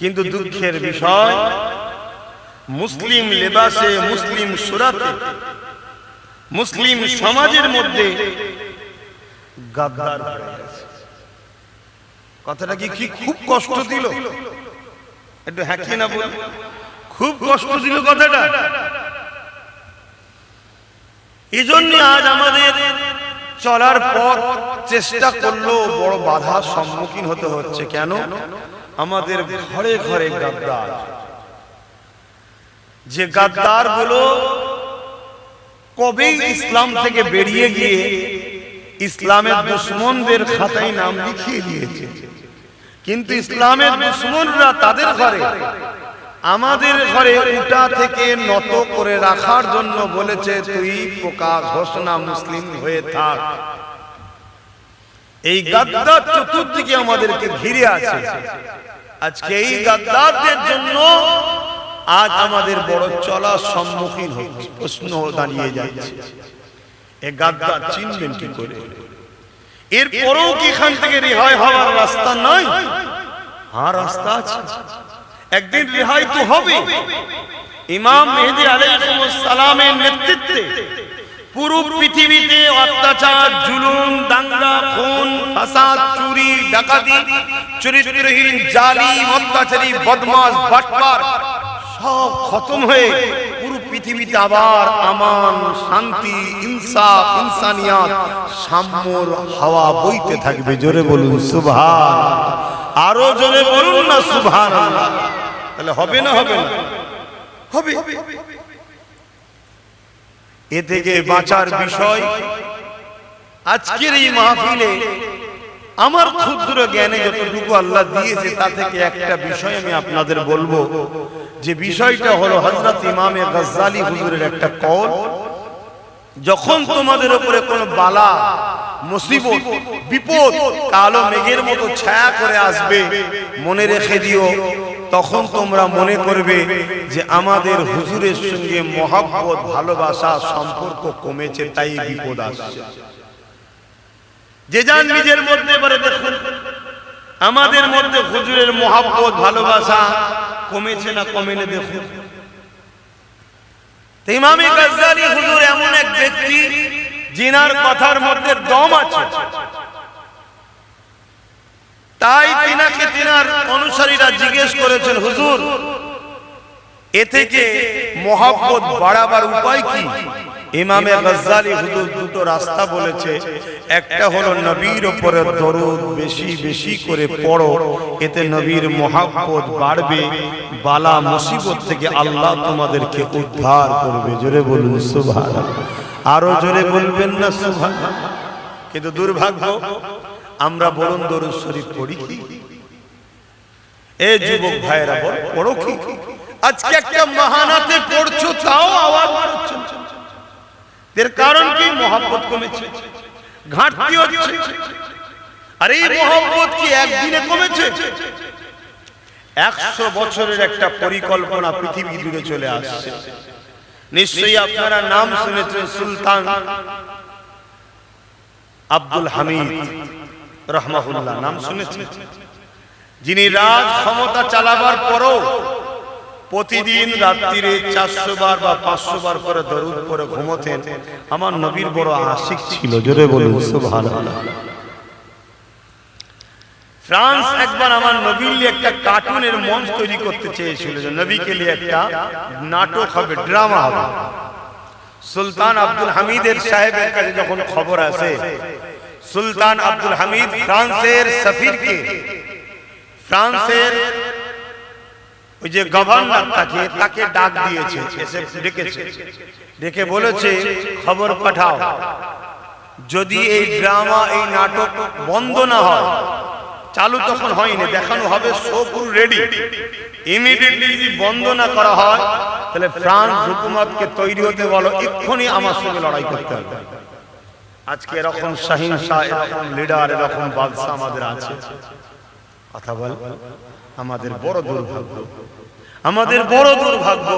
কিন্তু দুঃখের বিষয় মুসলিম লেবাসে মুসলিম সুরাতে মুসলিম সমাজের মধ্যে গাদ্দার হয়ে গেছে। কথাটা কি খুব কষ্ট দিল? একটু হ্যাকি না বল। খুব কষ্ট দিল কথাটা। এই জন্য আজ আমাদের চলার পর চেষ্টা করল বড় বাধার সম্মুখীন হতে হচ্ছে। কেন? আমাদের ঘরে ঘরে গাদ্দার। যে গাদ্দারগুলো কবেই ইসলাম থেকে বেরিয়ে গিয়ে ইসলামের দুশ্মনদের খাতায় নাম লিখিয়ে দিয়েছে। কিন্তু ইসলামের দুশ্মনরা তাদের ঘরে। আমাদের ঘরে উটা থেকে নত করে রাখার জন্য বলেছে তুই পোকা ঘোষণা মুসলিম হয়ে থাক। এই গাদ্দার চতুর্দিকে আমাদেরকে ঘিরে আছে। আজকে এই গাদ্দারদের জন্য আজ আমাদের বড় চলার সম্মুখীন হচ্ছে। প্রশ্ন দাঁড়িয়ে যাচ্ছে। এ গাদ্দার চিনবেন কি করে? এরপরেও কি এখান থেকে রেহাই হওয়ার রাস্তা নাই? হ্যাঁ রাস্তা আছে। একদিন রেহাই তো হবে। ইমাম মেহেদি আলাইহিস সালামের নেতৃত্বে পুরো পৃথিবীতে অত্যাচার, জুলুম, দাঙ্গা, খুন, ফাসাদ, চুরি, ডাকাতি, চরিত্রহীন, জালিম, অত্যাচারী, বদমাশ, বাটপার সব খতম হয়ে পুরো পৃথিবীতে আবার আমান, শান্তি, ইনসাফ, ইনসানিয়াত, সাম্যর হাওয়া বইতে থাকবে। জোরে বলুন সুবহান আরও জোরে বলুন না সুবহান তাহলে হবে না হবে না? হবে। এ থেকে বাঁচার বিষয় আজকের এই মাহফিলে আমার ক্ষুদ্র জ্ঞানে যতটুকু আল্লাহ দিয়েছে, তা থেকে একটা বিষয় আমি আপনাদের বলব। যে বিষয়টা হলো হজরত ইমামে গজ্জালি হুজুরের একটা কল যখন তোমাদের উপরে কোনো বালা, মুসিবত, বিপদ, কালো মেঘের মতো ছায়া করে আসবে, মনে রেখে দিও তখন তোমরা মনে করবে যে আমাদের হুজুরের সঙ্গে মহাব্বত, ভালোবাসা, সম্পর্ক কমেছে, তাই বিপদ আসছে। যে যান নিজের মধ্যে এবারে দেখুন, আমাদের মধ্যে হুজুরের মহাব্বত, ভালোবাসা কমেছে না কমেনে দেখুন। ইমামে গাজ্জালি হুজুর এমন এক ব্যক্তি জিনার কথার মধ্যে দম আছে। তাই তিনাকে তিনার অনুসারীরা জিজ্ঞেস করেছেন, হুজুর, এ থেকে মহাব্বত বাড়াবার উপায় কি? ইমামে গজ্জালি হুজুর দুটো রাস্তা বলেছে। একটা হলো নবীর উপরে দরুদ বেশি বেশি করে পড়ো, এতে নবীর মহাব্বত বাড়বে, বালা মুসিবত থেকে আল্লাহ তোমাদেরকে উদ্ধার করবে। জোরে বলুন সুবহান আরও জোরে বলবেন না সুবহান কিন্তু দুর্ভাগ্য আমরা বলুন দরুদ শরীফ পড়ি কি? এ যুবক ভাইরা বল, পড়ো কি? আজকে একটা মাহানাতে পড়ছো, তাও আওয়াজ হচ্ছে এর কারণ কি? মহাব্বত কমেছে। ঘাটতি হচ্ছে। আর এই মহাব্বত কি একদিনে কমেছে? একশো বছরের একটা পরিকল্পনা পৃথিবী জুড়ে চলে আসছে। নিশ্চয়ই আপনারা নাম শুনেছেন সুলতান আব্দুল হামিদ। রহমাহুল্লাহ নাম শুনেছেন যিনি রাজ ক্ষমতা চালাবার পরও প্রতিদিন রাত্রিরে চারশো বার বা পাঁচশো বার করে দরুদ করে ঘুমোতেন আমার নবীর বড় আশিক ছিল জোরে বলুন সুবহানাল্লাহ। ফ্রান্স একবার আমার নবীর নিয়ে একটা কার্টুনের মঞ্চ তৈরি করতে চেয়েছিল যে নবীকে নিয়ে একটা নাটক হবে ড্রামা হবে। সুলতান আব্দুল হামিদের সাহেবের কাছে যখন খবর আসে সুলতান আব্দুল হামিদ ফ্রান্সের সফিরকে। ফ্রান্সের ওই যে গভর্নর তাকে তাকে ডাক দিয়েছে এসে ডেকেছে। ডেকে বলেছে খবর পাঠাও। যদি এই ড্রামা এই নাটক বন্ধ না হয় চালু তখন হয়নি। দেখানো হবে শো পুরো রেডি। ইমিডিয়েটলি যদি বন্ধ না করা হয় তাহলে ফ্রান্স হুকুমতকে তৈরি হতে বলো। এক্ষুনি আমার সঙ্গে লড়াই করতে হবে। আজকে এরকম সহিংসা এরকম লিডার এরকম বাদশা আমাদের আছে। কথা বল, আমাদের বড় দুর্ভাগ্য। আমাদের বড় দুর্ভাগ্য।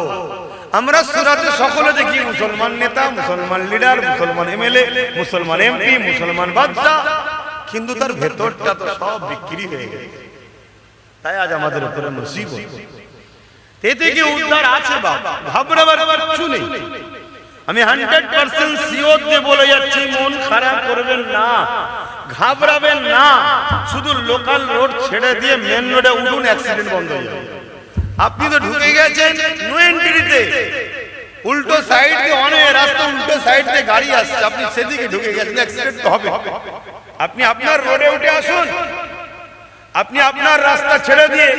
আমরা সুরাতে সকলে দেখি মুসলমান নেতা, মুসলমান লিডার মুসলমান এমএলএ মুসলমান এমপি মুসলমান বাদশা কিন্তু তার ভেতরটা তো সব বিক্রি হয়ে গেছে। তাই আজ আমাদের উপরে মুসিবত এ থেকে উদ্ধার আছে বাবা ঘাবড়াবার কিচ্ছু নেই। আমি হান্ড্রেড পার্সেন্ট সিওর দিয়ে বলে যাচ্ছি, মন খারাপ করবেন না, ঘাবড়াবেন না। শুধু লোকাল রোড ছেড়ে দিয়ে মেন রোডে উঠুন, অ্যাক্সিডেন্ট বন্ধ হয়ে যাবে। আপনি তো ঢুকে গেছেন নো এন্ট্রিতে উল্টো সাইড দিয়ে অনেক রাস্তা, উল্টো সাইড দিয়ে গাড়ি আসছে। আপনি সেদিকে ঢুকে গেছেন, অ্যাক্সিডেন্ট হবে। আপনি আপনার রোডে উঠে আসুন। আপনি আপনার রাস্তা ছেড়ে দিয়ে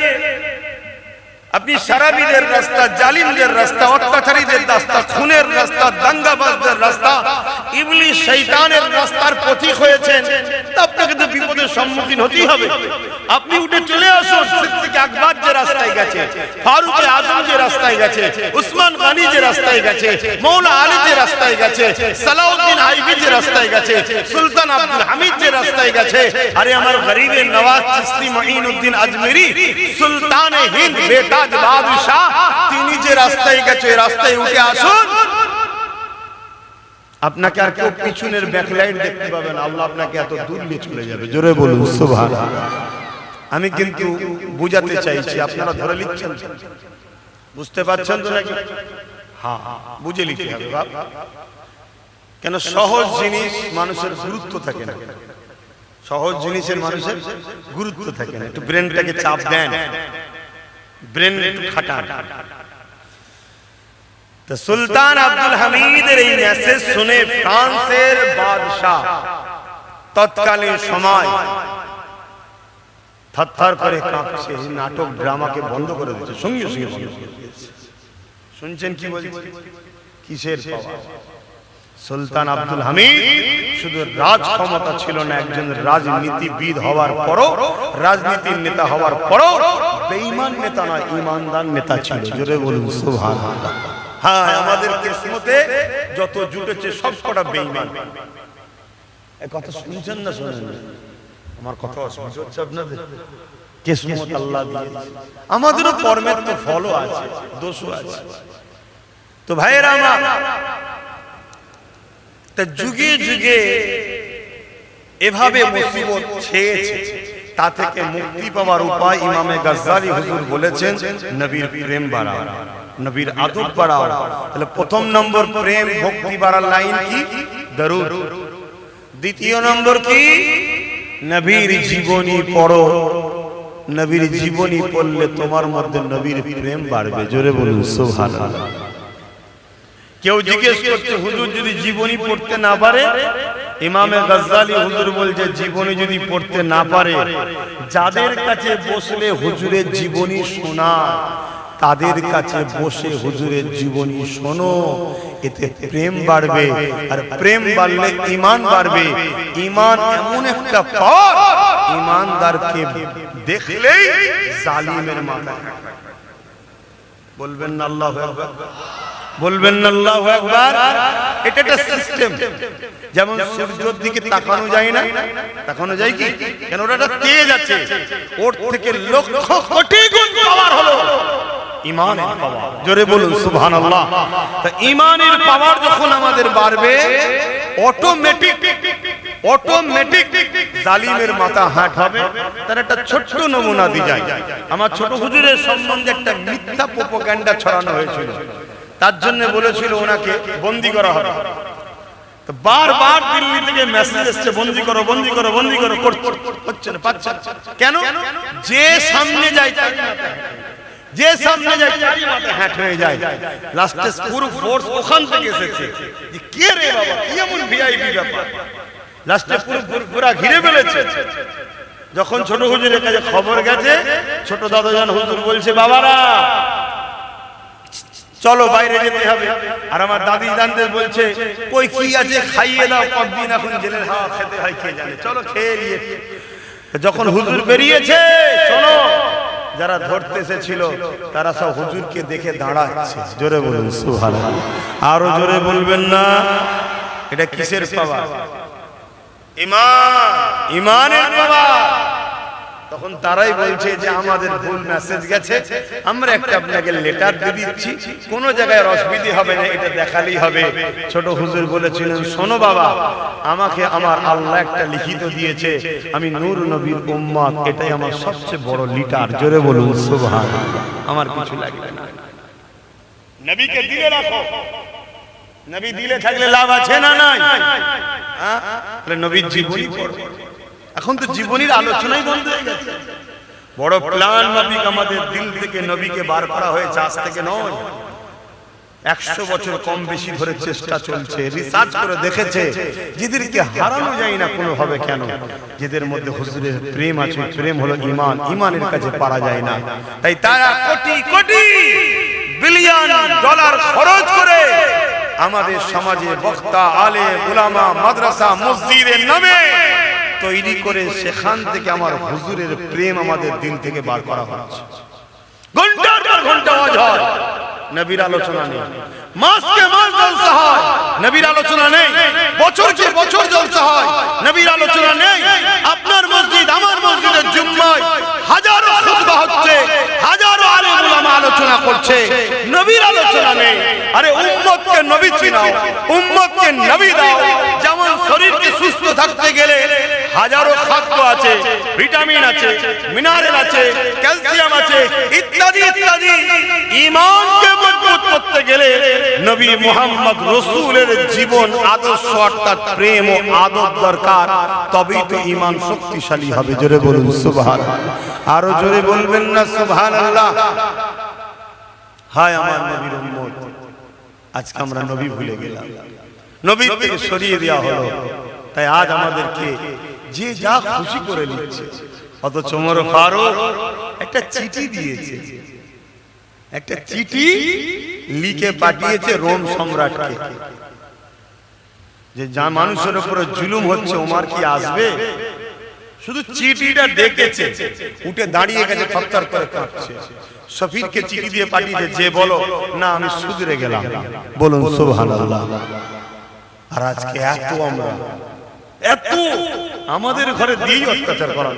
আপনি সারাবিদের রাস্তা, জালিমদের রাস্তা, অত্যাচারীদের রাস্তা, খুনের রাস্তা, দাঙ্গাবাজদের রাস্তা ইবলি শৈতানের রাস্তার প্রতীক হয়েছেন। তা সম্মুখীন হতেই হবে। আপনি উঠে চলে আসুন। সিদ্দিক আকবর যে রাস্তায় গেছে, ফারুক আজম যে রাস্তায় গেছে, উসমান গানি যে রাস্তায় গেছে, মৌলা আলী যে রাস্তায় গেছে, সালাউদ্দিন আইবি যে রাস্তায় গেছে, সুলতান আব্দুল হামিদ যে রাস্তায় গেছে, আরে আমার গরিবের নওয়াজ চিস্তি মঈনুদ্দিন আজমেরি, সুলতানে হিন্দ বেটা বাদশাহ, তিনি যে রাস্তায় গেছে, ওই রাস্তায় উঠে আসুন। আপনাকে আর কেউ পিছনের ব্যাকলাইট দেখতে পাবেন আল্লাহ আপনাকে এত দূর নিয়ে চলে যাবে। জোরে বলুন আমি কিন্তু বুঝাতে চাইছি, আপনারা ধরে লিখছেন বুঝতে পারছেন তো নাকি? হ্যাঁ বুঝে লিখতে হবে। কেন সহজ জিনিস মানুষের গুরুত্ব থাকে না। সহজ জিনিসের মানুষের গুরুত্ব থাকে না। একটু ব্রেনটাকে চাপ দেন। ব্রেন একটু খাটান। তো সুলতান আব্দুল হামিদের এই মেসেজ শুনে ফ্রান্সের বাদশাহ তৎকালীন সময় থরথর করে কাঁপছে। এই নাটক, ড্রামাকে বন্ধ করে দিচ্ছে সঙ্গে সঙ্গে বন্ধ করে শুনছেন কি বলছে? কিসের সুলতান আব্দুল হামিদ শুধু রাজ ক্ষমতা ছিল না, একজন রাজনীতিবিদ হওয়ার পরও, রাজনীতির নেতা হওয়ার পরও, বেঈমান নেতা নয় ইমানদার নেতা ছিল। জোরে বলুন, সুবহানাল্লাহ। হ্যাঁ আমাদের কিসমতে যত জুটেছে সব কটা বেঈমান এই কথা শুনছেন না শুনেন? আমার কথা অসুবিধা হচ্ছে আপনাদের। কিসমত আল্লাহ দিয়েছে। আমাদেরও কর্মের তো ফলও আছে দোষও আছে। তো ভাইয়েরা আমার তা যুগে যুগে এভাবে মুসিবত ছেয়েছে। তা থেকে মুক্তি পাওয়ার উপায় ইমামে গাজ্জালি হুজুর বলেছেন, নবীর প্রেম বাড়াও, নবীর আদব বাড়াও। তাহলে প্রথম নম্বর প্রেম, ভক্তি বাড়ার লাইন কি? দরুদ। দ্বিতীয় নম্বর কি? নবীর জীবনী পড়ো। নবীর জীবনী পড়লে তোমার মধ্যে নবীর প্রেম বাড়বে। জোরে বলুন, সুবহানাল্লাহ। কেউ জিজ্ঞেস করছে, হুজুর যদি জীবনী পড়তে না পারে ইমামে গজ্জালি হুজুর বলছে, জীবনী যদি পড়তে না পারে, যাদের কাছে বসলে হুজুরের জীবনী শোনা, তাদের কাছে বসে হুজুরের জীবনী শোনো। এতে প্রেম বাড়বে, আর প্রেম বাড়লে ইমান বাড়বে। ইমান এমন একটা পাওয়ার ইমানদারকে দেখলেই জালিমের মাথা বলবেন না, আল্লাহ বলবেন না, আল্লাহ একবার এটা একটা সিস্টেম যেমন সূর্যের দিকে তাকানো যায় না, তাকানো যায় কি? কেন ওটা একটা তেজ আছে। ওর থেকে লক্ষ কোটি গুণ পাওয়ার হলো। ইমানের পাওয়ার জোরে বলুন, সুবহানাল্লাহ। তা ইমানের পাওয়ার যখন আমাদের বাড়বে অটোমেটিক অটোমেটিক জালিমের মাথা হাট হবে। তার একটা ছোট্ট নমুনা দিয়ে যায়। আমার ছোট হুজুরের সম্বন্ধে একটা মিথ্যা প্রোপাগান্ডা ছড়ানো হয়েছিল। তার জন্য বলেছিল ওনাকে বন্দি করা হবে। বন্দি করো বন্দি করো বন্দি করো যে হয়ে লাস্টে পুরো ফোর্স ওখান থেকে এসেছে। যে কে রে বাবা, কি এমন ভিআইপি ব্যাপার? লাস্টে পুরো পুরো ঘিরে ফেলেছে। যখন ছোট হুজুরের কাছে খবর গেছে, ছোট দাদাজান হুজুর বলছে, বাবারা চলো বাইরে যেতে হবে। আর আমার দাদি জানতে বলছে, কই কি আছে? খাইয়ে দাও, কতদিন এখন জেলের হাওয়া খেতে হয় খেয়ে জানে? চলো খেয়ে নিয়ে। যখন হুজুর বেরিয়েছে শোনো যারা ধরতে এসেছিল, তারা সব হুজুরকে দেখে দাঁড়াচ্ছে। জোরে বলুন, সুবহানাল্লাহ। আরও জোরে বলবেন না। এটা কিসের পাওয়া? ইমান। ইমানের পাওয়া। তখন তারাই বলছে যে আমাদের ভুল মেসেজ গেছে। আমরা একটা আপনাকে লেটার দিয়ে দিচ্ছি। কোনো জায়গায় অসুবিধে হবে না এটা দেখালেই হবে। ছোট হুজুর বলেছিলেন শোনো বাবা আমাকে আমার আল্লাহ একটা লিখিত দিয়েছে। আমি নূর নবীর উম্মত এটাই আমার সবচেয়ে বড় লিটার জোরে বলুন সুবহান আমার কিছু লাগবে না। নবীকে দিলে রাখো। নবী দিলে থাকলে লাভ আছে না নাই? হ্যাঁ? তাহলে নবীর জীবনী পড়ো। এখন তো জীবনের আলোচনাই বন্ধ হয়ে গেছে। বড় প্ল্যান মাফিক আমাদের দিল থেকে নবীকে বার করা হয়েছে আজ থেকে নয়। একশো বছর কম বেশি ধরে চেষ্টা চলছে রিসার্চ করে দেখেছে যেদেরকে হারানো যায় না কোনোভাবে কেন? যেদের মধ্যে হুজুরের প্রেম আছে প্রেম হলো ইমান ইমানের কাছে পারা যায় না। তাই তারা কোটি কোটি বিলিয়ন ডলার খরচ করে আমাদের সমাজে বক্তা আলে উলামা মাদ্রাসা মসজিদের নামে তৈরি করে সেখান থেকে আমার হুজুরের প্রেম আমাদের দিল থেকে বার করা হচ্ছে। ঘণ্টার পর ঘণ্টা আওয়াজ হয়। নবীর আলোচনা নেই। মাসকে মাস জলসা হয়। নবীর আলোচনা নেই। বছরকে বছর জলসা হয়। নবীর আলোচনা নেই। আপনার মসজিদ আমার মসজিদের জুম্মায় হাজারো খুতবা হচ্ছে। হাজারো আলোচনা করছে, নবীর আলোচনা নেই। আরে উম্মতকে নবী চিনাও, উম্মতকে নবী দাও। যেমন শরীরকে সুস্থ থাকতে গেলে হাজারো খাদ্য আছে, ভিটামিন আছে, মিনারেল আছে, ক্যালসিয়াম আছে, ইত্যাদি ইত্যাদি। ইমানকে মজবুত করতে গেলে নবী মোহাম্মদ রসুলের জীবন, আদর্শ অর্থাৎ প্রেম ও আদর দরকার, তবেই তো ইমান শক্তিশালী হবে। জোরে বলুন সুবহান আরও জোরে বলবেন না আল্লাহ হায় আমার নবীর উম্মত, আজকে আমরা নবী ভুলে গেলাম। নবী থেকে সরিয়ে দেওয়া হলো। তাই আজ আমাদেরকে যে যা খুশি করে নিচ্ছে অত চমর ফারুক একটা চিঠি দিয়েছে। একটা চিঠি লিখে পাঠিয়েছে রোম সম্রাটকে। যে যা মানুষের উপরে জুলুম হচ্ছে, ওমার কি আসবে? শুধু চিঠিটা দেখেছে, উঠে দাঁড়িয়ে গেছে থরথর করে কাঁপছে। সফিরকে চিঠি দিয়ে পাঠিয়েছে, যে বলো, না, আমি সুধরে গেলাম। বলুন, সুবহানাল্লাহ। আর আজকে এত আমরা, এত আমাদের ঘরে দিয়েই অত্যাচার করা।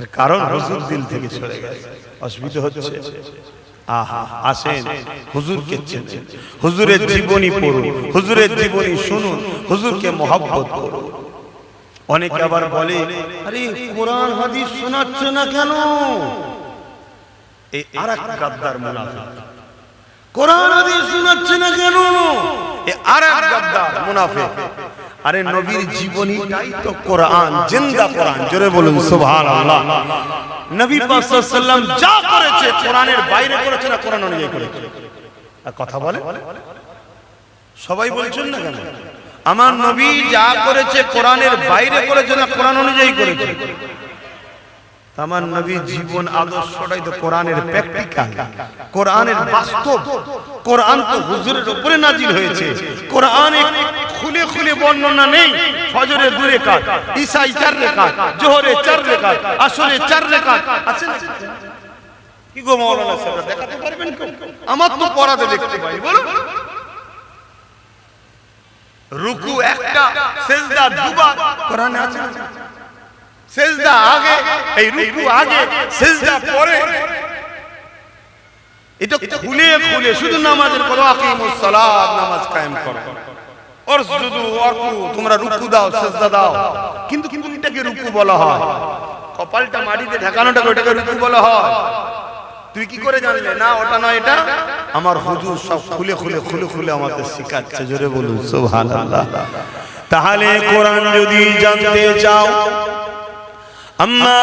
এর কারণ হুজুর দিল থেকে সরে গেছে। অসুবিধা হচ্ছে আহা আসেন। হুজুরকে চেনেন। হুজুরের জীবনী পড়ুন। হুজুরের জীবনী শুনুন। হুজুরকে মহাব্বত করুন। অনেকে আবার বলে আরে কোরআন হাদিস শোনাচ্ছ না কেন? এই আর গাদ্দার মুনাফিক। কোরআন হাদিস শোনাচ্ছে না কেন? এ আর এক গাদ্দার মুনাফিক। আরে নবীর জীবনীটাই তো কোরআন জিন্দা কোরআন জোরে বলুন সুবহানাল্লাহ। নবী পাক সাল্লাল্লাহু আলাইহি যা করেছে কোরআনের বাইরে করেছে না কোরআন অনুযায়ী করেছে? আর কথা বলে। সবাই বলছেন না কেন? আমার নবী যা করেছে কোরআনের বাইরে করেছে না কোরআন অনুযায়ী করেছে? আমার নবী জীবন আদর্শটাই তো কোরআনের প্র্যাকটিক্যাল। কোরআনের বাস্তব। কোরআন তো হুজুরের উপরে নাজিল হয়েছে। কোরআনে খুলে খুলে বর্ণনা নেই। ফজরে দু রেখাত ঈশাই চার রেখাত, জোহরে চার রেখাত, আসরে চার রেখাত। আছে কি গো মাওলানা সাহেব দেখাতে পারবেন? আমার তো পড়াতে দেখতে পাই বলো রুকু একটা, সেজদা দুবার। কোরআনে আছে? সেজদা আগে এই রুকু আগে সেজদা পরে। এটা খুলে খুলে শুধু নামাজের করো আকিমুস সালাত নামাজ কায়েম করো। আর শুধু অর্কু তোমরা রুকু দাও সেজদা দাও। কিন্তু কিন্তু এটাকে রুকু বলা হয়? কপালটা মাটিতে ঢাকানোটাকে ওটাকে রুকু বলা হয়? তুই কি করে জানলে? না ওটা নয় এটা? আমার হুজুর সব খুলে খুলে খুলে খুলে আমাকে শেখাচ্ছে জোরে বলুন সুবহানাল্লাহ। তাহলে কোরআন যদি জানতে চাও আম্মা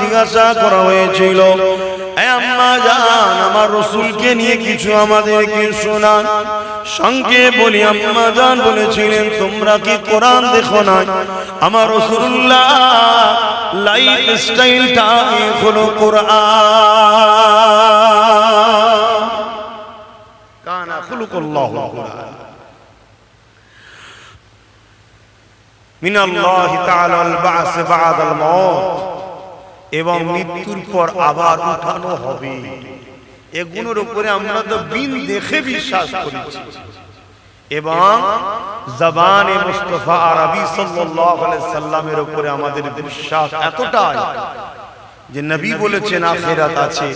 জিজ্ঞাসা করা হয়েছিল আমার নিয়ে কিছু সঙ্গে বলি, আম্মা জান বলেছিলেন, তোমরা কি কোরআন দেখো না আমার রাসূলুল্লাহ লাইফ স্টাইলটা হলো কোরআন। কানা কোরআন মিনাল্লাহি তাআলাল বাস বাদাল মউত। এবং মৃত্যুর পর আবার উঠানো হবে। এগুলোর উপরে আমরা তো বিন দেখে বিশ্বাস করেছি। এবং জবানে মুস্তফা আরবি সাল্লাল্লাহু আলাইহি সাল্লামের উপরে আমাদের বিশ্বাস এতটাই। যে নবী বলেছেন, আখিরাত আছে।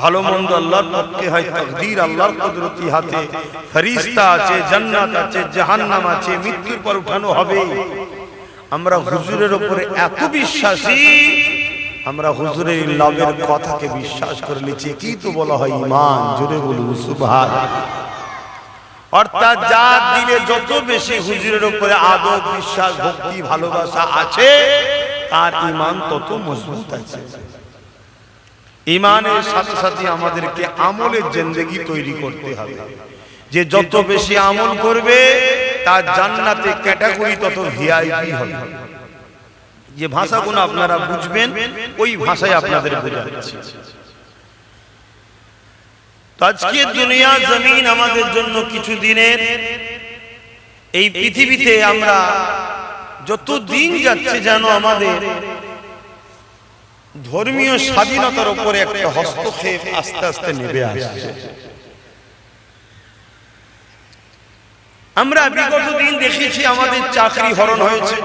ভালো মন্দ আল্লাহর পক্ষে হয় তকদির আল্লাহর কুদরতি হাতে। ফেরেশতা আছে, জান্নাত আছে, জাহান্নাম আছে, মৃত্যুর পর উঠানো হবে। আমরা হুজুরের উপরে এত বিশ্বাসী, আমরা হুজুরের লাভের কথাকে বিশ্বাস করে নিচ্ছি। কি তো বলা হয় ইমান জোরে বলুন, সুবহান। অর্থাৎ যার দিলে যত বেশি হুজুরের উপরে আদর, বিশ্বাস, ভক্তি, ভালোবাসা আছে তার ইমান তত মজবুত আছে। ইমানের সাথে সাথে আমাদেরকে আমলের জিন্দেগি তৈরি করতে হবে। যে যত বেশি আমল করবে, তার জান্নাতে ক্যাটাগরি তত ভিআইপি হবে। যে ভাষাগুলো আপনারা বুঝবেন, ওই ভাষায় আপনাদের বোঝাচ্ছি। আজকে দুনিয়া জমিন আমাদের জন্য কিছু দিনের। এই পৃথিবীতে আমরা যত দিন যাচ্ছে যেন আমাদের ধর্মীয় স্বাধীনতার উপরে একটা হস্তক্ষেপ আস্তে আস্তে নেমে আসছে। আমরা বিগত দিন দেখেছি আমাদের চাকরি হরণ হয়েছে।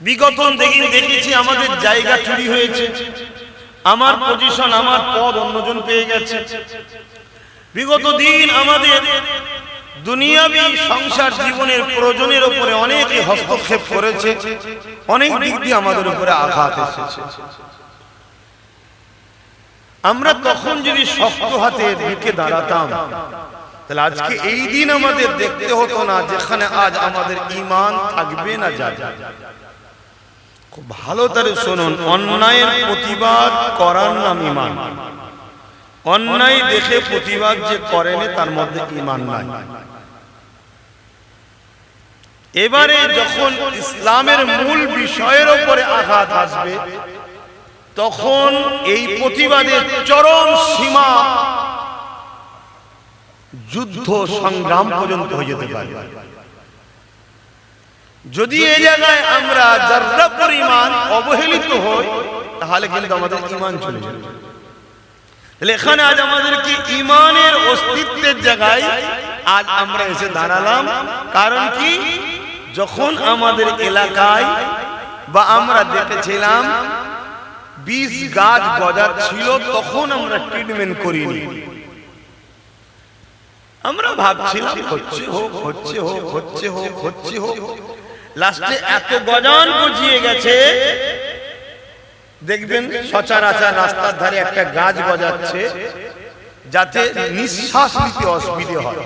বিগত দিন দেখেছি আমাদের জায়গা চুরি হয়েছে। আমার পজিশন আমার পদ অন্যজন পেয়ে গেছে। বিগত দিন আমাদের দুনিয়াবি সংসার জীবনের প্রয়োজনের উপরে অনেকে হস্তক্ষেপ করেছে, অনেক দিক দিয়ে আমাদের উপরে আঘাত এসেছে। আমরা তখন যদি শক্ত হাতে দিকে দাঁড়াতাম, তাহলে আজকে এই দিন আমাদের দেখতে হতো না যেখানে আজ আমাদের ইমান থাকবে না যাবে। খুব ভালো তারে শুনুন, অন্যায়ের প্রতিবাদ করার নাম ইমান অন্যায় দেখে প্রতিবাদ যে করেনি, তার মধ্যে ইমান নাই। এবারে যখন ইসলামের মূল বিষয়ের উপরে আঘাত আসবে, তখন এই প্রতিবাদের চরম সীমা যুদ্ধ সংগ্রাম পর্যন্ত হয়ে যেতে পারে। যদি এই জায়গায় আমরা যার্রা পরিমাণ অবহেলিত হই, তাহলে কিন্তু আমাদের ইমান চলে যাবে। এখানে আজ আমাদেরকে ইমানের অস্তিত্বের জায়গায় আজ আমরা এসে দাঁড়ালাম। কারণ কি? যখন আমাদের এলাকায় বা আমরা দেখেছিলাম বীজ গাছ গজাচ্ছিল, তখন আমরা ট্রিটমেন্ট করিনি। আমরা ভাবছিলাম, হচ্ছে হোক হচ্ছে হোক হচ্ছে হোক হচ্ছে হোক। লাস্টে এত গজান গজিয়ে গেছে। দেখবেন সচরাচর রাস্তার ধারে একটা গাছ গজাচ্ছে, যাতে নিঃশ্বাস নিতে অসুবিধে হয়।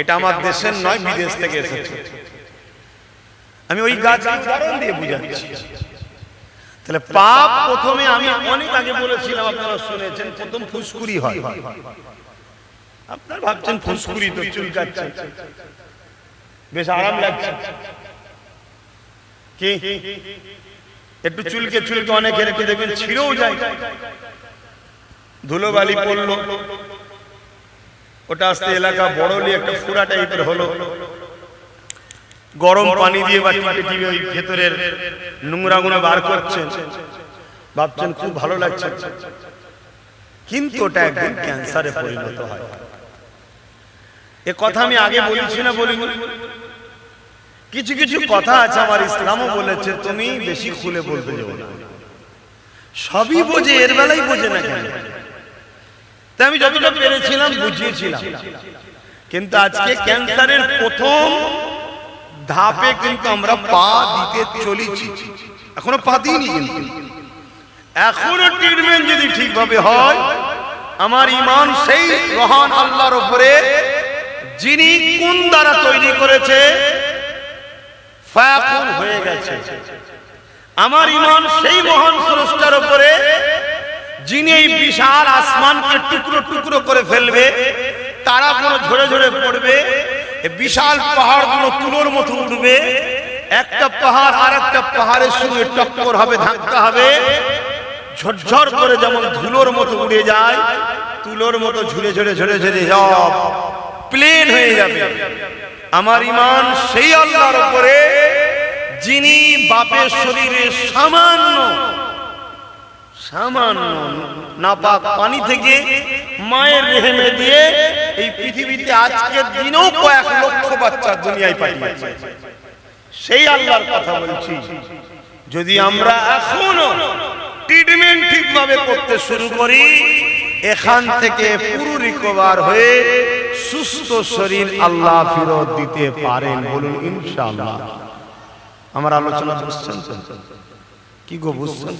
এটা আমার দেশের নয়, বিদেশ থেকে এসেছে। আমি ওই গাছ উদাহরণ দিয়ে বুঝাচ্ছি। তাহলে পাপ প্রথমে আমি অনেক আগে বলেছিলাম আপনারা শুনেছেন প্রথম ফুসকুরি হয়। আপনার ভাবছেন ফুসকুরি তো চুলকাচ্ছে। বেশ আরাম লাগছে। কি? একটু চুলকে চুলকে অনেকের একটু দেখবেন ছিঁড়েও যায়। ধুলোবালি পড়ল। ওটা আসতে এলাকা বড়লি একটা ফুরা টাইপের হলো। গরম পানি দিয়ে বা টিপে টিপে ওই ভেতরের নোংরাগুলো বার করছেন। ভাবছেন খুব ভালো লাগছে। কিন্তু ওটা একদিন ক্যান্সারে পরিণত হয়। এ কথা আমি আগে বলেছি না বলি। কিছু কিছু কথা আছে আমার ইসলামও বলেছে তুমি বেশি খুলে বলতে যাব না সবই বোঝে এর বেলাই বোঝে না কেন? তাই আমি যতটা পেরেছিলাম বুঝিয়েছিলাম। কিন্তু আজকে ক্যান্সারের প্রথম ধাপে কিন্তু আমরা পা দিতে চলেছি। এখনও পা দিইনি কিন্তু। এখনও ট্রিটমেন্ট যদি ঠিকভাবে হয় আমার ইমান সেই রহান আল্লাহর উপরে যিনি কোন দ্বারা তৈরি করেছে হয়ে গেছে। আমার ইমান সেই মহান স্রষ্টার উপরে যিনি এই বিশাল আসমানকে টুকরো টুকরো করে ফেলবে তারা কোনো ঝরে ঝরে পড়বে বিশাল পাহাড়গুলো তুলোর মতো উঠবে একটা পাহাড় আর একটা পাহাড়ের সঙ্গে টক্কর হবে, ধাক্কা হবে। ঝরঝর করে যেমন ধুলোর মতো উড়ে যায়, তুলোর মতো ঝুলে ঝরে ঝরে ঝরে সব প্লেন হয়ে যাবে। আমার ইমান সেই আল্লাহর উপরে, যিনি বাপের শরীরে সামান্য সামান্য নাপাক পানি থেকে মায়ের রেহেমে দিয়ে এই পৃথিবীতে আজকের দিনেও কয়েক লক্ষ বাচ্চা দুনিয়ায় পাঠিয়েছে। সেই আল্লাহর কথা বলছি। যদি আমরা এখনও ট্রিটমেন্ট ঠিকভাবে করতে শুরু করি, এখান থেকে পুরো রিকভার হয়ে সুস্থ শরীর আল্লাহ ফেরত দিতে পারেন বলুন ইনশাআল্লাহ। আমার আলোচনা বুঝছেন কি গো বুঝছেন?